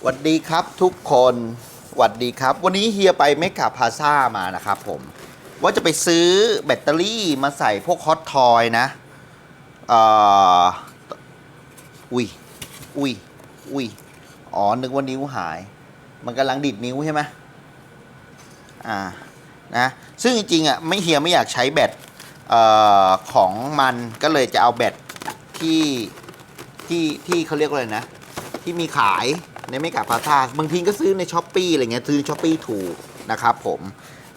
สวัสดีครับทุกคนสวัสดีครับ วันนี้เฮียไปเมกาพาซ่ามานะครับผม ว่าจะไปซื้อแบตเตอรี่มาใส่พวกฮอตทอยนะเอ่ออุ้ยอุ้ยอุ้ยอ๋อ นึกว่านิ้วหาย มันกำลังดิดนิ้วใช่ไหมอ่านะซึ่งจริงๆอะไม่เฮียไม่อยากใช้แบตเอ่อของมันก็เลยจะเอาแบตที่ที่ที่เขาเรียกว่าอะไรนะ ที่มีขาย ในไม่กาพาซาบางทีก็ซื้อในช้อปปี้อะไรเงี้ยซื้อช้อปปี้ถูกนะครับผม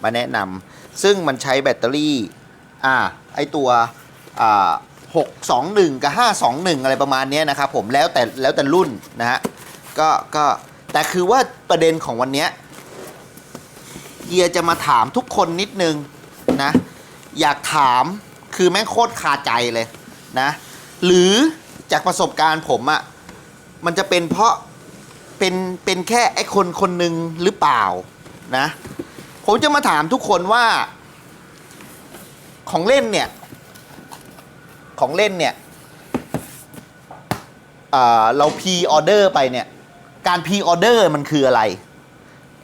มาแนะนำซึ่งมันใช้แบตเตอรี่อ่าไอตัวอ่าหกสองหนึ่งกับห้าสองหนึ่งอะไรประมาณนี้นะครับผมแล้วแต่แล้วแต่รุ่นนะฮะก็ก็แต่คือว่าประเด็นของวันเนี้ยเฮียจะมาถามทุกคนนิดนึงนะ อยากถามคือแม่งโคตรคาใจเลยนะ หรือจากประสบการณ์ผมอะมันจะเป็นเพราะ เป็นเป็นแค่ไอ้คนคนหนึ่งหรือเปล่านะ ผมจะมาถามทุกคนว่า ของเล่นเนี่ย ของเล่นเนี่ยเเราพ r ออเดอร์ไปเนี่ย การพ r ออเดอร์มันคืออะไร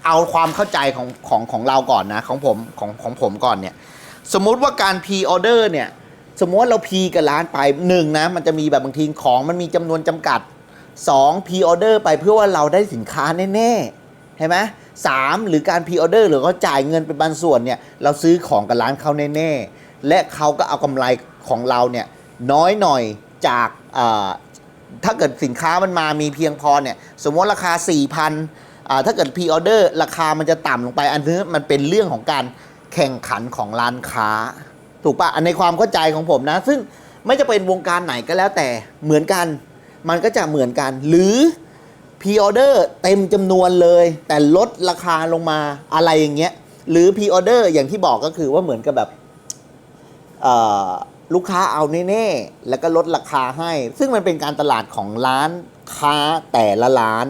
เอาความเข้าใจของของของเราก่อนนะ ของผมของของผมก่อนเนี่ย สมมุติว่าการพ r ออเดอร์เนี่ย สมมติเราพีกับร้านไปหนึ่งนะ มันจะมีแบบบางทีของมันมีจำนวนจำกัด สองพ r ออเดอร์ไปเพื่อว่าเราได้สินค้าแน่ๆเห็นไหมสามหรือการพ r ออเดอร์หรือเขาจ่ายเงินเป็นบางส่วนเนี่ยเราซื้อของกับร้านเขาแน่ๆ และเขาก็เอากำไรของเราเนี่ยน้อยหน่อยจากถ้าเกิดสินค้ามันมามีเพียงพอเนี่ยสมมติราคา 4,000ถ้าเกิดพ r ออเดอร์ราคามันจะต่ำลงไป อันนี้มันเป็นเรื่องของการแข่งขันของร้านค้า ถูกปะในความเข้าใจของผมนะ ซึ่งไม่จะเป็นวงการไหนก็แล้วแต่เหมือนกัน มันก็จะเหมือนกัน หรือพ r ออเดอร์เต็มจำนวนเลย แต่ลดราคาลงมาอะไรอย่างเงี้ย หรือพ r ออเดอร์อย่างที่บอกก็คือว่าเหมือนกับแบบลูกค้าเอาแน่ๆ แล้วก็ลดราคาให้ ซึ่งมันเป็นการตลาดของร้านค้าแต่ละร้าน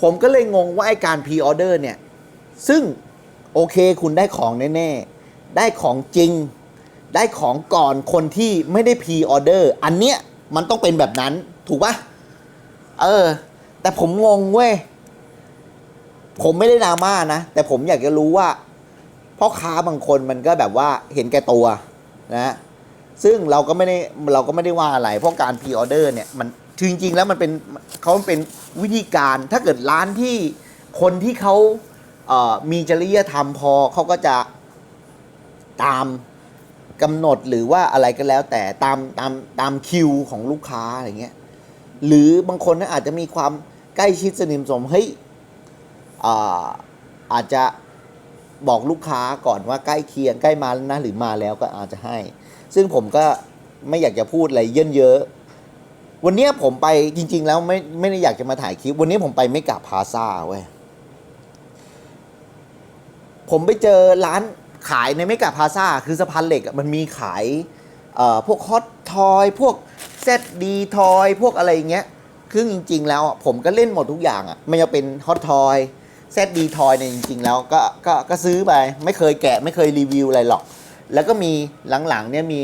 ผมก็เลยงงว่าไอการพ r ออเดอร์เนี่ย ซึ่งโอเคคุณได้ของแน่ๆ ได้ของจริง ได้ของก่อนคนที่ไม่ได้พ r ออเดอร์ อันเนี้ย มันต้องเป็นแบบนั้นถูกปะเออ แต่ผมงงเว้ย ผมไม่ได้ดราม่านะ แต่ผมอยากจะรู้ว่าพ่อค้าบางคนมันก็แบบว่าเห็นแก่ตัวนะซึ่งเราก็ไม่ได้เราก็ไม่ได้ว่าอะไร เพราะการพ r ออเดอร์เนี่ยมันจริงๆแล้วมันเป็นเขาเป็นวิธีการถ้าเกิดร้านที่คนที่เขาเอ่อมีจริยธรรมพอเขาก็จะตาม กำหนดหรือว่าอะไรก็แล้ว แต่ตามตามตามคิวของลูกค้าอะไรเงี้ยหรือบางคนนะอาจจะมีความใกล้ชิดสนิทสมเฮ้ยอาอาจจะบอกลูกค้าก่อนว่าใกล้เคียงใกล้มาแล้วนะหรือมาแล้วก็อาจจะให้ ซึ่งผมก็ไม่อยากจะพูดอะไรเยินเยอะ วันนี้ผมไปจริง ๆ แล้วไม่ไม่ได้อยากจะมาถ่ายคลิป วันนี้ผมไปไม่กลับพาซาเว้ยผมไปเจอร้าน ขายในไม่กลับพาซาคือสะพานเหล็กมันมีขายพวกฮอตทอยพวกเซตดีทอยพวกอะไรเงี้ยคือจริง ๆ แล้วผมก็เล่นหมดทุกอย่างอะไม่ว่าเป็นฮอตทอยเซตดีทอยเนี่ยจริง ๆ แล้วก็ก็ก็ซื้อไปไม่เคยแกะไม่เคยรีวิวอะไรหรอก แล้วก็มีหลังๆเนี่ยมี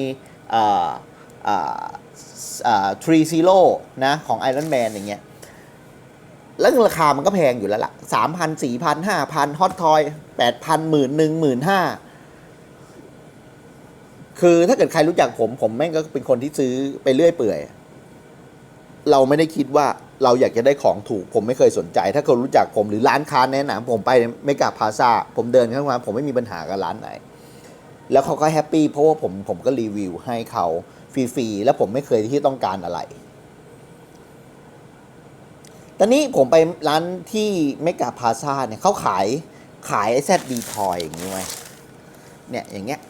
ทรีซีโร่นะของไอรอนแมนอย่างเงี้ยแล้วราคามันก็แพงอยู่แล้วล่ะสามพันสี่พันห้าพันฮอตทอยแปดพันหมื่นหนึ่งหมื่นห้า คือถ้าเกิดใครรู้จักผม ผมแม่งก็เป็นคนที่ซื้อไปเรื่อยเปื่อย เราไม่ได้คิดว่าเราอยากจะได้ของถูก ผมไม่เคยสนใจ ถ้าคนรู้จักผมหรือร้านค้าแนะนำผมไปไม่กาพาซาผมเดินเข้ามาผมไม่มีปัญหากับร้านไหน แล้วเขาก็แฮปปี้เพราะว่าผมผมก็รีวิวให้เขาฟรีๆแล้วผมไม่เคยที่ต้องการอะไรตอนนี้ผมไปร้านที่เมกาพาซาเนี่ยเขาขายขายไอแซดดีทอยอย่างนี้ไว้เนี่ยอย่างเงี้ย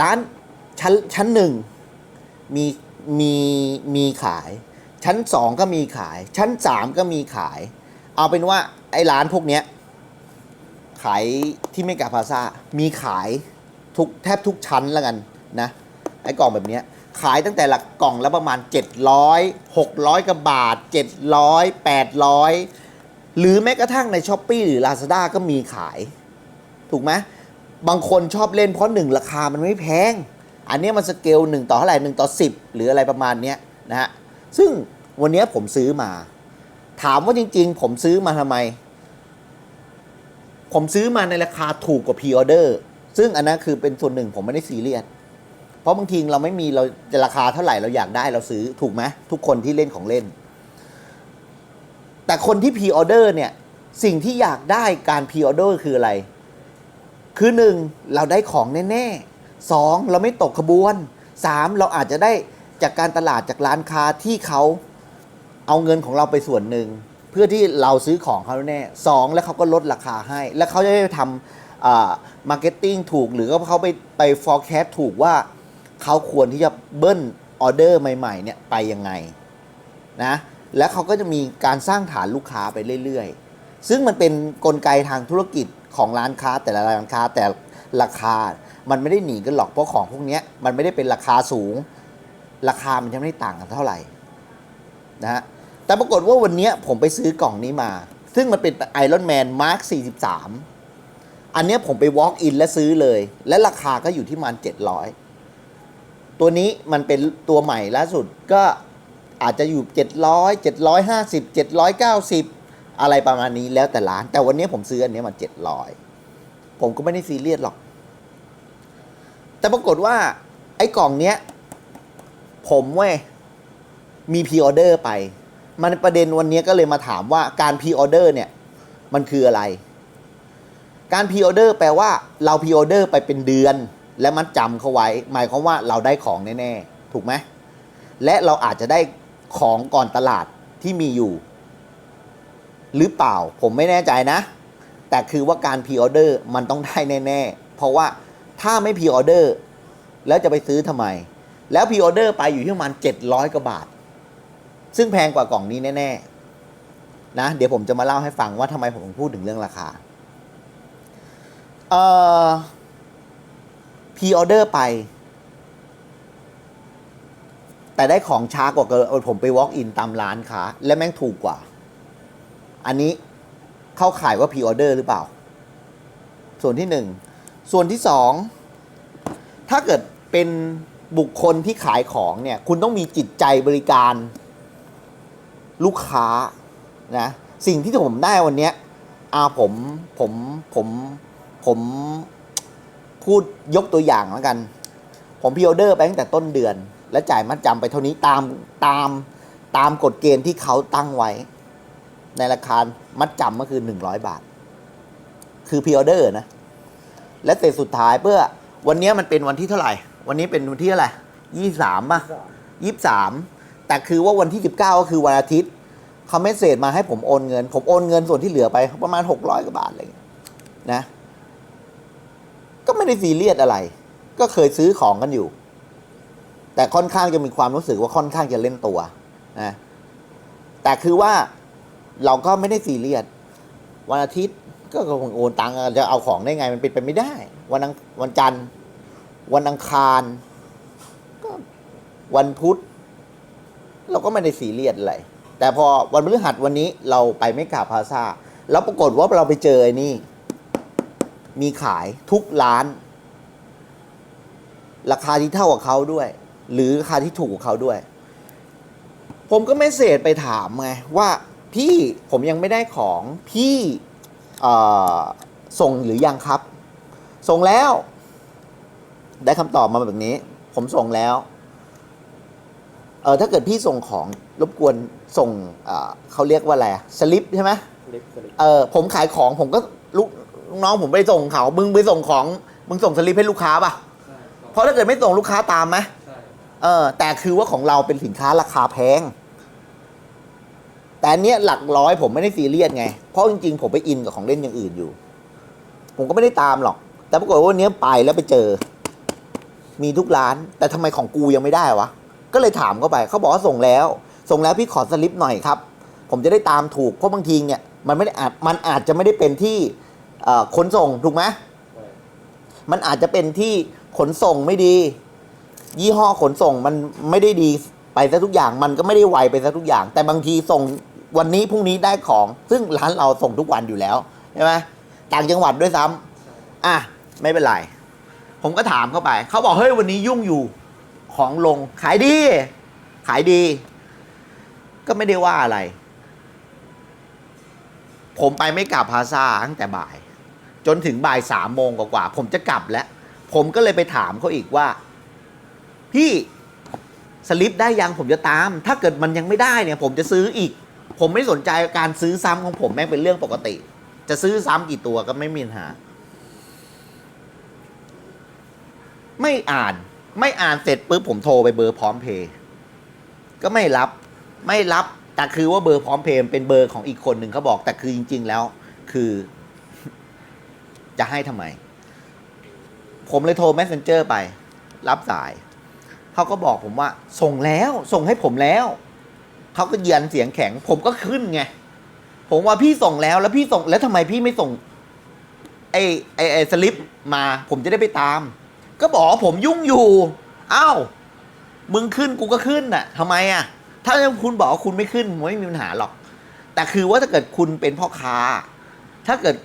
ร้านชั้นชั้นหนึ่งมีมีมีขาย ชั้นสองก็มีขาย ชั้นสามก็มีขาย เอาเป็นว่าไอ้ร้านพวกเนี้ยขายที่เมกาพาซามีขายทุกแทบทุกชั้นแล้วกันนะไอ้กล่องแบบเนี้ยขายตั้งแต่หละกกล่องและประมาณ 700 600กว่าบาท 700 800 หรือแม้กระทั่งในช้อปปีหรือ Lazada ก็มีขาย ถูกไหม บางคนชอบเล่นเพราะหนึ่งราคามันไม่แพง อันเนี้ยมันสเกลหนึ่งต่อเท่าไหร่หนึ่งต่อสิบหรืออะไรประมาณเนี้ยนะฮะซึ่งวันเนี้ยผมซื้อมา ถามว่าจริง ๆ ผมซื้อมาทำไม ผมซื้อมาในราคาถูกกว่าพรีออเดอร์ซึ่งอันนั้นคือเป็นส่วนหนึ่งผมไม่ได้ซีเรียสเพราะบางทีเราไม่มีเราจะราคาเท่าไหร่เราอยากได้เราซื้อถูกไหมทุกคนที่เล่นของเล่น แต่คนที่พรีออเดอร์เนี่ยสิ่งที่อยากได้การพรีออเดอร์คืออะไร คือหนึ่งเราได้ของแน่ๆสองเราไม่ตกขบวนสามเราอาจจะได้จากการตลาดจากร้านค้าที่เขาเอาเงินของเราไปส่วนหนึ่ง เพื่อที่เราซื้อของเขาแน่สองแล้วเขาก็ลดราคาให้ แล้วเขาจะได้ทำมาร์เก็ตติ้งถูกหรือก็เขาไปไป forecast ถูกว่าเขาควรที่จะเบิ้ลออเดอร์ใหม่ๆเนี่ยไปยังไงนะแล้วเขาก็จะมีการสร้างฐานลูกค้าไปเรื่อยๆ ซึ่งมันเป็นนกลไกทางธุรกิจ ของร้านค้าแต่ละร้านค้าแต่ราคา มันไม่ได้หนีกันหรอกเพราะของพวกนี้มันไม่ได้เป็นราคาสูง ราคามันจะไม่ได้ต่างกันเท่าไหร่นะฮะแต่ปรากฏว่าวันนี้ผมไปซื้อกล่องนี้มา ซึ่งมันเป็น Iron Man Mark 43 อันนี้ผมไป walk in และซื้อเลย และราคาก็อยู่ที่มัน 700 ตัวนี้มันเป็นตัวใหม่ล่าสุดก็อาจจะอยู่ 700 750 790 อะไรประมาณนี้แล้วแต่ร้าน แต่วันนี้ผมซื้ออันนี้มา700ผมก็ไม่ได้ซีเรียสหรอก แต่ปรากฏว่า ไอ้กล่องเนี้ย ผมเว้ยมีพ r ออเดอร์ไป มันประเด็นวันนี้ก็เลยมาถามว่าการพ r ออเดอร์เนี่ย มันคืออะไร การพ r ออเดอร์แปลว่า เราพ r ออเดอร์ไปเป็นเดือน และมัดจำเขาไว้ หมายความว่าเราได้ของแน่ๆ ถูกไหมและเราอาจจะได้ของก่อนตลาดที่มีอยู่ หรือเปล่าผมไม่แน่ใจนะ แต่คือว่าการพ r ออเดอร์มันต้องได้แน่ๆ เพราะว่าถ้าไม่พ r ออเดอร์แล้วจะไปซื้อทำไม แล้วพ r ออเดอร์ไปอยู่ที่ประมาณ700กว่าบาท ซึ่งแพงกว่ากล่องนี้แน่ๆนะเดี๋ยวผมจะมาเล่าให้ฟังว่าทำไมผมถึงพูดถึงเรื่องราคาเอ่อพ r ออเดอร์ไป แต่ได้ของช้ากว่าผมไป walk in ตามร้านค้าและแม่งถูกกว่า อันนี้เข้าข่ายว่าพ r ออเดอร์หรือเปล่า ส่วนที่หนึ่งส่วนที่สองถ้าเกิดเป็นบุคคลที่ขายของเนี่ย คุณต้องมีจิตใจบริการลูกค้านะสิ่งที่ผมได้วันเนี้ยอาผมผมผมผมพูดยกตัวอย่างแล้วกัน ผมพิออเดอร์ไปตั้งแต่ต้นเดือน และจ่ายมัดจำไปเท่านี้ตามตามตามกฎเกณฑ์ที่เขาตั้งไว้ ในราคามัดจำก็คือ 100 บาท คือพิออเดอร์นะ และเสร็จสุดท้ายเพื่อวันนี้มันเป็นวันที่เท่าไหร่ วันนี้เป็นวันที่เท่าไรยี่สามป่ะยี่สามแต่คือว่าวันที่สิบเก้าก็คือวันอาทิตย์เขาเมสเซจมาให้ผมโอนเงิน ผมโอนเงินส่วนที่เหลือไปประมาณหกร้อยกว่าบาทอะไรอย่างเงี้ยนะ ก็ไม่ได้ซีเรียสอะไร ก็เคยซื้อของกันอยู่ แต่ค่อนข้างจะมีความรู้สึกว่าค่อนข้างจะเล่นตัวนะแต่คือว่า เราก็ไม่ได้ซีเรียสวันอาทิตย์ก็คงโอนตังค์จะเอาของได้ไงมันเป็นไปไม่ได้ วันอังวันจันทร์ วันอังคารก็วันพุธ เราก็ไม่ได้ซีเรียสอะไรแต่พอวันพฤหัสวันนี้เราไปไม่กาพาซาแล้วปรากฏว่าเราไปเจอไอ้นี่ มีขายทุกร้าน ราคาที่เท่ากับเขาด้วย หรือราคาที่ถูกกว่าเขาด้วย ผมก็ไม่เสจไปถามไงว่า พี่ผมยังไม่ได้ของพี่เอ่อส่งหรือยังครับ ส่งแล้ว ได้คำตอบมาแบบนี้ ผมส่งแล้วเออถ้าเกิดพี่ส่งของรบกวนส่งเอ่อเขาเรียกว่าอะไรอะสลิปใช่ไหมเล็กสลิปเออผมขายของผมก็ลูกลูกน้องผมไปส่งเขามึงไปส่งของมึงส่งสลิปให้ลูกค้าป่ะใช่เพราะถ้าเกิดไม่ส่งลูกค้าตามไหมใช่เออแต่คือว่าของเราเป็นสินค้าราคาแพง แต่อันเนี้ยหลักร้อยผมไม่ได้ซีเรียสไง เพราะจริงๆ ผมไปอินกับของเล่นอย่างอื่นอยู่ ผมก็ไม่ได้ตามหรอก แต่ปรากฏว่าวันนี้ไปแล้วไปเจอ มีทุกร้าน แต่ทำไมของกูยังไม่ได้วะ ก็เลยถามเขาไป เขาบอกว่าส่งแล้ว ส่งแล้วพี่ขอสลิปหน่อยครับ ผมจะได้ตามถูก เพราะบางทีเนี่ยมันไม่ได้อาจมันอาจจะไม่ได้เป็นที่เอ่อขนส่งถูกไหม มันอาจจะเป็นที่ขนส่งไม่ดี ยี่ห้อขนส่งมันไม่ได้ดีไปซะทุกอย่าง มันก็ไม่ได้ไวไปซะทุกอย่าง แต่บางทีส่ง วันนี้พรุ่งนี้ได้ของ ซึ่งร้านเราส่งทุกวันอยู่แล้วใช่ไหมต่างจังหวัดด้วยซ้ำอะไม่เป็นไรผมก็ถามเข้าไป เขาบอกเฮ้ยวันนี้ยุ่งอยู่ของลงขายดี ขายดี ก็ไม่ได้ว่าอะไร ผมไปไม่กลับพาซาตั้งแต่บ่าย จนถึงบ่ายสามโมงกว่าผมจะกลับแล้ว ผมก็เลยไปถามเขาอีกว่า พี่สลิปได้ยังผมจะตาม ถ้าเกิดมันยังไม่ได้เนี่ย ผมจะซื้ออีก ผมไม่สนใจการซื้อซ้ำของผมแม่งเป็นเรื่องปกติ จะซื้อซ้ำกี่ตัวก็ไม่มีปัญหา ไม่อ่านไม่อ่านเสร็จปุ๊บผมโทรไปเบอร์พร้อมเพย์ก็ไม่รับไม่รับแต่คือว่าเบอร์พร้อมเพย์เป็นเบอร์ของอีกคนหนึ่งเขาบอกแต่คือจริง ๆ แล้ว คือ จะให้ทำไม ผมเลยโทร messenger ไป รับสายเขาก็บอกผมว่า ส่งแล้ว ส่งให้ผมแล้ว เขาก็เยือนเสียงแข็ง ผมก็ขึ้นไง ผมว่าพี่ส่งแล้วแล้วพี่ส่งแล้วทำไมพี่ไม่ส่ง ไอ้ไอ้ไอสลิปมา ผมจะได้ไปตาม ก็บอกผมยุ่งอยู่อ้าวมึงขึ้นกูก็ขึ้นน่ะทำไมอะ ถ้าคุณบอกว่าคุณไม่ขึ้นผมไม่มีปัญหาหรอก แต่คือว่าถ้าเกิดคุณเป็นพ่อค้า ถ้าเกิด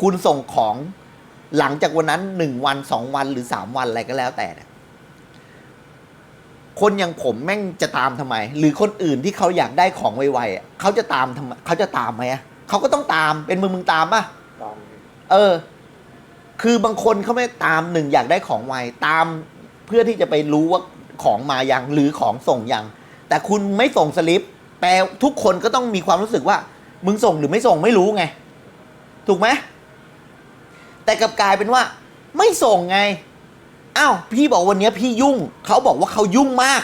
คุณส่งของหลังจากวันนั้นหนึ่งวันสองวันหรือสามวันอะไรก็แล้วแต่เนี่ย คนอย่างผมแม่งจะตามทำไม หรือคนอื่นที่เขาอยากได้ของไวๆอะเขาจะตามทำไมเขาจะตามไหมอะเขาก็ต้องตามเป็นมึงมึงตามป่ะตามเออ คือบางคนเขาไม่ตามหนึ่งอยากได้ของไวตามเพื่อที่จะไปรู้ว่าของมายังหรือของส่งยัง แต่คุณไม่ส่งสลิป แปลทุกคนก็ต้องมีความรู้สึกว่า มึงส่งหรือไม่ส่งไม่รู้ไง ถูกไหมแต่กลับกลายเป็นว่า ไม่ส่งไง อ้าวพี่บอกวันนี้พี่ยุ่ง เขาบอกว่าเขายุ่งมาก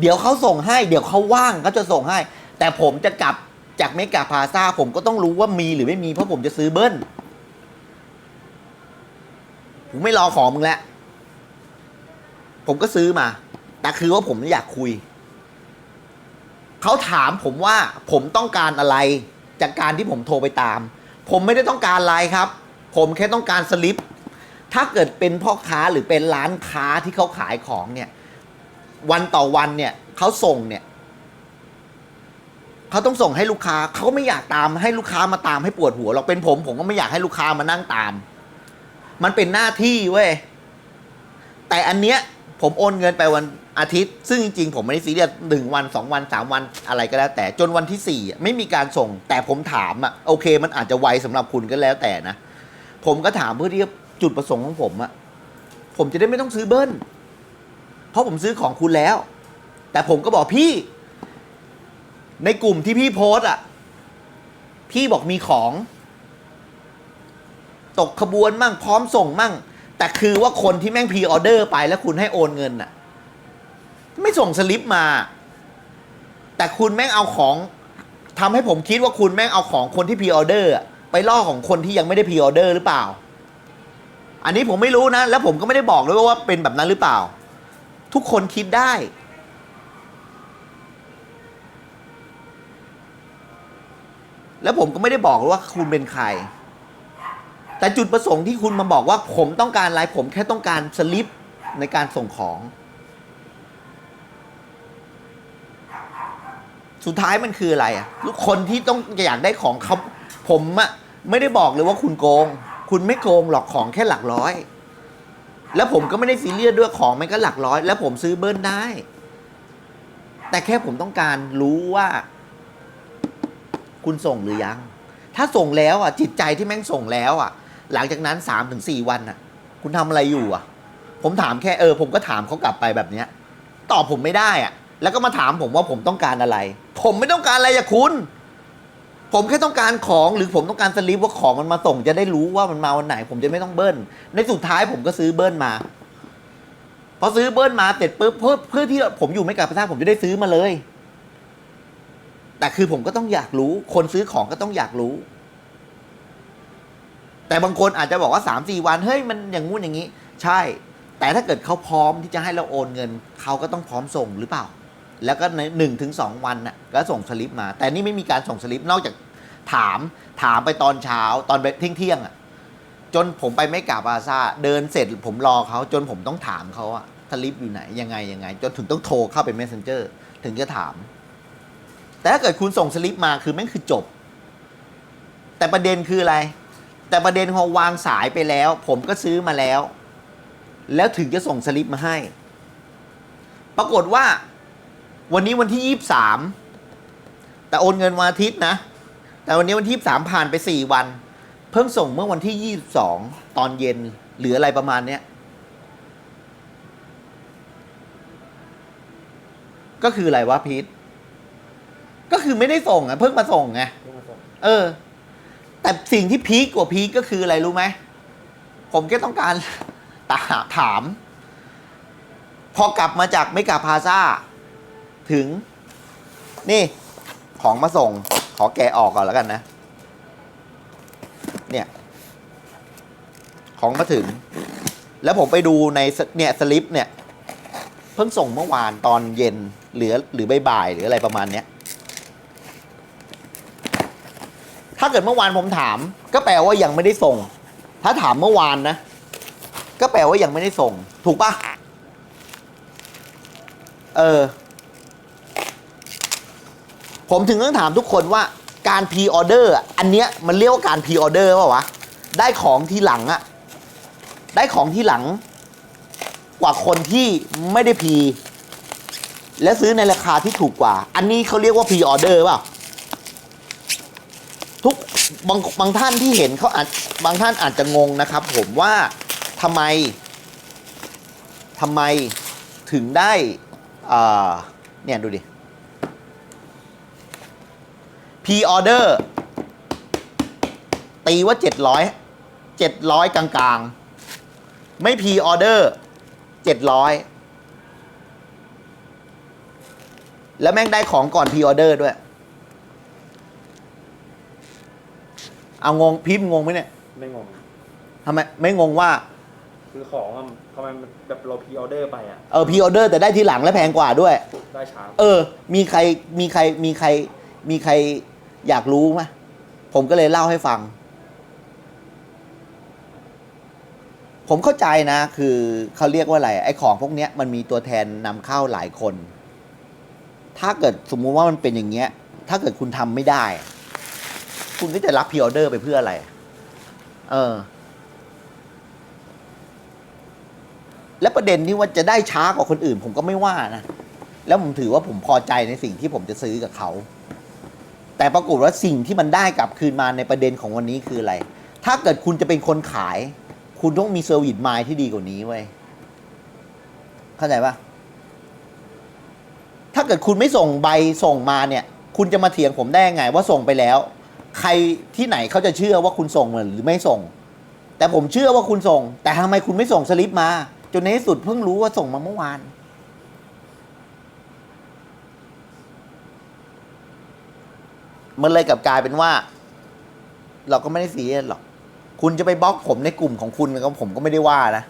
เดี๋ยวเขาส่งให้ เดี๋ยวเขาว่างเขาจะส่งให้ แต่ผมจะกลับจากเมกาพาซาผมก็ต้องรู้ว่ามีหรือไม่มีเพราะผมจะซื้อเบิ้ลผมไม่รอของมึงแล้วผมก็ซื้อมา แต่คือว่าผมอยากคุย เขาถามผมว่าผมต้องการอะไรจากการที่ผมโทรไปตาม ผมไม่ได้ต้องการอะไรครับ ผมแค่ต้องการสลิป ถ้าเกิดเป็นพ่อค้าหรือเป็นร้านค้าที่เขาขายของเนี่ย วันต่อวันเนี่ยเขาส่งเนี่ยเขาต้องส่งให้ลูกค้าเขาไม่อยากตามให้ลูกค้ามาตามให้ปวดหัวหรอกเป็นผมผมก็ไม่อยากให้ลูกค้ามานั่งตาม มันเป็นหน้าที่เว้ยแต่อันเนี้ยผมโอนเงินไปวันอาทิตย์ ซึ่งจริงๆผมไม่ได้ซีเรียสหนึ่งวันสองวันสามวันอะไรก็แล้ว แต่จนวันที่สี่ไม่มีการส่ง แต่ผมถามอะโอเค มันอาจจะไวสำหรับคุณก็แล้วแต่นะ ผมก็ถามเพื่อที่ จุดประสงค์ของผมอะผมจะได้ไม่ต้องซื้อเบิ้ลเพราะผมซื้อของคุณแล้ว แต่ผมก็บอกพี่ ในกลุ่มที่พี่โพสอะพี่บอกมีของ ตกขบวนมั่งพร้อมส่งมั่ง แต่คือว่าคนที่แม่งพีออเดอร์ไปแล้วคุณให้โอนเงินน่ะไม่ส่งสลิปมา แต่คุณแม่งเอาของทำให้ผมคิดว่าคุณแม่งเอาของคนที่พีออเดอร์อะไปล่อของคนที่ยังไม่ได้พีออเดอร์หรือเปล่า อันนี้ผมไม่รู้นะ แล้วผมก็ไม่ได้บอกด้วยว่าเป็นแบบนั้นหรือเปล่า ทุกคนคิดได้ แล้วผมก็ไม่ได้บอกว่าคุณเป็นใคร แต่จุดประสงค์ที่คุณมาบอกว่าผมต้องการอะไร ผมแค่ต้องการสลิปในการส่งของ สุดท้ายมันคืออะไรอะทุกคนที่ต้องอยากได้ของเขาผมอะไม่ได้บอกเลยว่าคุณโกง คุณไม่โกงหรอกของแค่หลักร้อย แล้วผมก็ไม่ได้ซีเรียสด้วยของมันก็หลักร้อย แล้วผมซื้อเบิ้ลได้ แต่แค่ผมต้องการรู้ว่า คุณส่งหรือยัง ถ้าส่งแล้วอะ จิตใจที่แม่งส่งแล้วอะ หลังจากนั้นสามถึงสี่วันอะ คุณทำอะไรอยู่อะ ผมถามแค่เออ ผมก็ถามเขากลับไปแบบเนี้ยตอบผมไม่ได้อะ แล้วก็มาถามผมว่าผมต้องการอะไร ผมไม่ต้องการอะไรจากคุณ ผมแค่ต้องการของหรือผมต้องการสลิปว่าของมันมาส่งจะได้รู้ว่ามันมาวันไหน ผมจะไม่ต้องเบิ้ล ในสุดท้ายผมก็ซื้อเบิ้ลมา พอซื้อเบิ้ลมาเสร็จปุ๊บเพื่อเพื่อที่ผมอยู่ไม่กับพระธาตุผมจะได้ซื้อมาเลย แต่คือผมก็ต้องอยากรู้ คนซื้อของก็ต้องอยากรู้ แต่บางคนอาจจะบอกว่าสามสี่วันเฮ้ยมันอย่างงู้นอย่างนี้ ใช่ แต่ถ้าเกิดเขาพร้อมที่จะให้เราโอนเงินเขาก็ต้องพร้อมส่งหรือเปล่า แล้วก็ในหนึ่งถึงสองวันน่ะก็ส่งสลิปมา แต่นี่ไม่มีการส่งสลิปนอกจากถามถามไปตอนเช้าตอนเที่ยงเที่ยงอะจนผมไปไม่กาบอาซาเดินเสร็จผมรอเขาจนผมต้องถามเขาอะสลิปอยู่ไหนยังไงยังไง จนถึงต้องโทรเข้าไป messenger ถึงจะถาม แต่ถ้าเกิดคุณส่งสลิปมาคือแม่งคือจบ แต่ประเด็นคืออะไร แต่ประเด็นพอวางสายไปแล้ว ผมก็ซื้อมาแล้ว แล้วถึงจะส่งสลิปมาให้ ปรากฏว่า วันนี้วันที่ยี่สามแต่โอนเงินวันอาทิตย์นะ แต่วันนี้วันที่สามผ่านไปสี่วัน เพิ่งส่งเมื่อวันที่ยี่สิบสองตอนเย็นหรืออะไรประมาณเนี้ยก็คืออะไรวะพีทก็คือไม่ได้ส่งอะเพิ่งมาส่งไงเพิ่งมาส่งเออ แต่สิ่งที่พีคกว่าพีคก็คืออะไรรู้ไหมผมแค่ต้องการตาถาม พอกลับมาจากไม่กาพาซา ถึง นี่ของมาส่ง ขอแกะออกก่อนแล้วกันนะ เนี่ย ของมาถึง แล้วผมไปดูในเนี่ยสลิปเนี่ย เพิ่งส่งเมื่อวานตอนเย็น หรือหรือบ่ายหรืออะไรประมาณเนี้ยถ้าเกิดเมื่อวานผมถาม ก็แปลว่ายังไม่ได้ส่ง ถ้าถามเมื่อวานนะ ก็แปลว่ายังไม่ได้ส่ง ถูกปะเออ ผมถึงต้องถามทุกคนว่าการพ r ออเดอร์อันเนี้ยมันเรียกว่าการพ r ออเดอร์เปล่าวะได้ของที่หลังอะได้ของที่หลัง กว่าคนที่ไม่ได้พีและซื้อในราคาที่ถูกกว่า อันนี้เขาเรียกว่าพ r ออเดอร์ป่าทุกบางบางท่านที่เห็นเขาอาจบางท่านอาจจะงงนะครับ ผมว่าทำไมทำไมถึงได้อ่าเนี่ยดูดิ p ีออเดอร์ตีว่า 700 700 กลางๆ ไม่ p ีออเดอร์700 แล้วแม่งได้ของก่อน p ีออเดอร์ด้วย เอางงพิมพ์งงไหมเนี่ยไม่งง ทำไมไม่งงว่า คือของอะทำไมมันแบบเราพีออเดอร์ไปอะ เออพีออเดอร์แต่ได้ทีหลังและแพงกว่าด้วย ได้ช้า เออ มีใครมีใครมีใครมีใคร อยากรู้ไหมผมก็เลยเล่าให้ฟัง ผมเข้าใจนะ คือเขาเรียกว่าอะไร ไอ้ของพวกนี้มันมีตัวแทนนำเข้าหลายคน ถ้าเกิดสมมุติว่ามันเป็นอย่างเงี้ย ถ้าเกิดคุณทำไม่ได้ คุณก็จะรับพีออเดอร์ไปเพื่ออะไร เออ และประเด็นที่ว่าจะได้ช้ากว่าคนอื่น ผมก็ไม่ว่านะ แล้วผมถือว่าผมพอใจในสิ่งที่ผมจะซื้อกับเขา แต่ปรากฏว่าสิ่งที่มันได้กลับคืนมาในประเด็นของวันนี้คืออะไร ถ้าเกิดคุณจะเป็นคนขาย คุณต้องมีเซอร์วิสมายที่ดีกว่านี้เว้ย เข้าใจปะถ้าเกิดคุณไม่ส่งใบส่งมาเนี่ย คุณจะมาเถียงผมได้ยังไงว่าส่งไปแล้ว ใครที่ไหนเขาจะเชื่อว่าคุณส่งหรือไม่ส่ง แต่ผมเชื่อว่าคุณส่ง แต่ทำไมคุณไม่ส่งสลิปมา จนในที่สุดเพิ่งรู้ว่าส่งมาเมื่อวาน มันเลยกลับกลายเป็นว่า เราก็ไม่ได้ซีเรียสหรอก คุณจะไปบล็อกผมในกลุ่มของคุณก็ผมก็ไม่ได้ว่านะ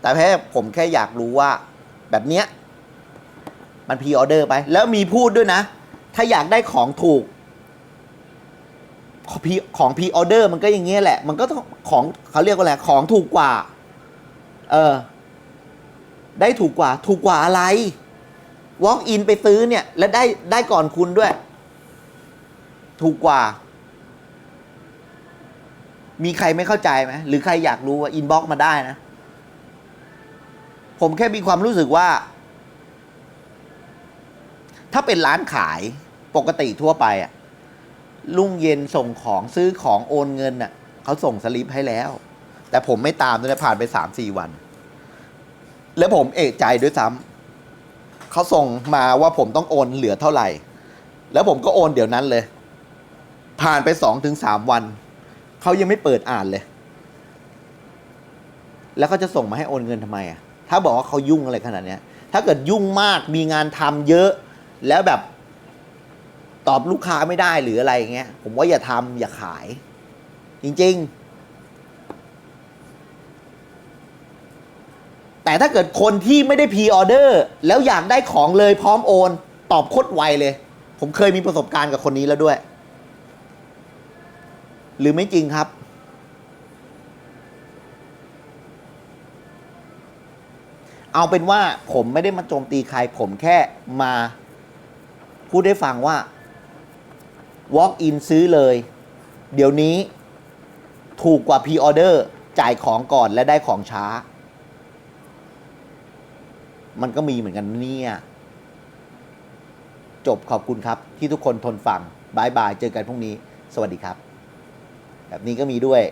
แต่แค่ผมแค่อยากรู้ว่า แบบเนี้ย มันพ r ออเดอร์ไป แล้วมีพูดด้วยนะ ถ้าอยากได้ของถูก ของพ Pre- ขอออเดอร์มันก็อย่างเงี้ยแหละ มันก็ต้องของเขาเรียกว่าอะไรของถูกกว่า เออ ได้ถูกกว่า ถูกกว่าอะไร walk in ไปซื้อเนี่ย แล้วได้ได้ก่อนคุณด้วย ถูกกว่า มีใครไม่เข้าใจไหมหรือใครอยากรู้ว่า inbox มาได้นะ ผมแค่มีความรู้สึกว่า ถ้าเป็นร้านขายปกติทั่วไปอะลุงเย็นส่งของซื้อของโอนเงินน่ะเขาส่งสลิปให้แล้ว แต่ผมไม่ตามด้วยผ่านไปสามสี่วัน แล้วผมเอกใจด้วยซ้ำ เขาส่งมาว่าผมต้องโอนเหลือเท่าไหร่ แล้วผมก็โอนเดี๋ยวนั้นเลย ผ่านไปสองถึงสามวัน เขายังไม่เปิดอ่านเลย แล้วเขาจะส่งมาให้โอนเงินทำไมอะ ถ้าบอกว่าเขายุ่งอะไรขนาดเนี้ย ถ้าเกิดยุ่งมากมีงานทำเยอะ แล้วแบบตอบลูกค้าไม่ได้หรืออะไรเงี้ย ผมว่าอย่าทำอย่าขาย จริง ๆ แต่ถ้าเกิดคนที่ไม่ได้พ r ออเดอร์แล้วอยากได้ของเลยพร้อมโอน ตอบโคตรไวเลย ผมเคยมีประสบการณ์กับคนนี้แล้วด้วย หรือไม่จริงครับ เอาเป็นว่าผมไม่ได้มาโจมตีใคร ผมแค่มาพูดให้ฟังว่า walk in ซื้อเลย เดี๋ยวนี้ถูกกว่า p ีออเดอร์จ่ายของก่อนและได้ของช้า มันก็มีเหมือนกันเนี่ย จบขอบคุณครับ ที่ทุกคนทนฟังบายบาย เจอกันพรุ่งนี้ สวัสดีครับ แบบนี้ก็มีด้วย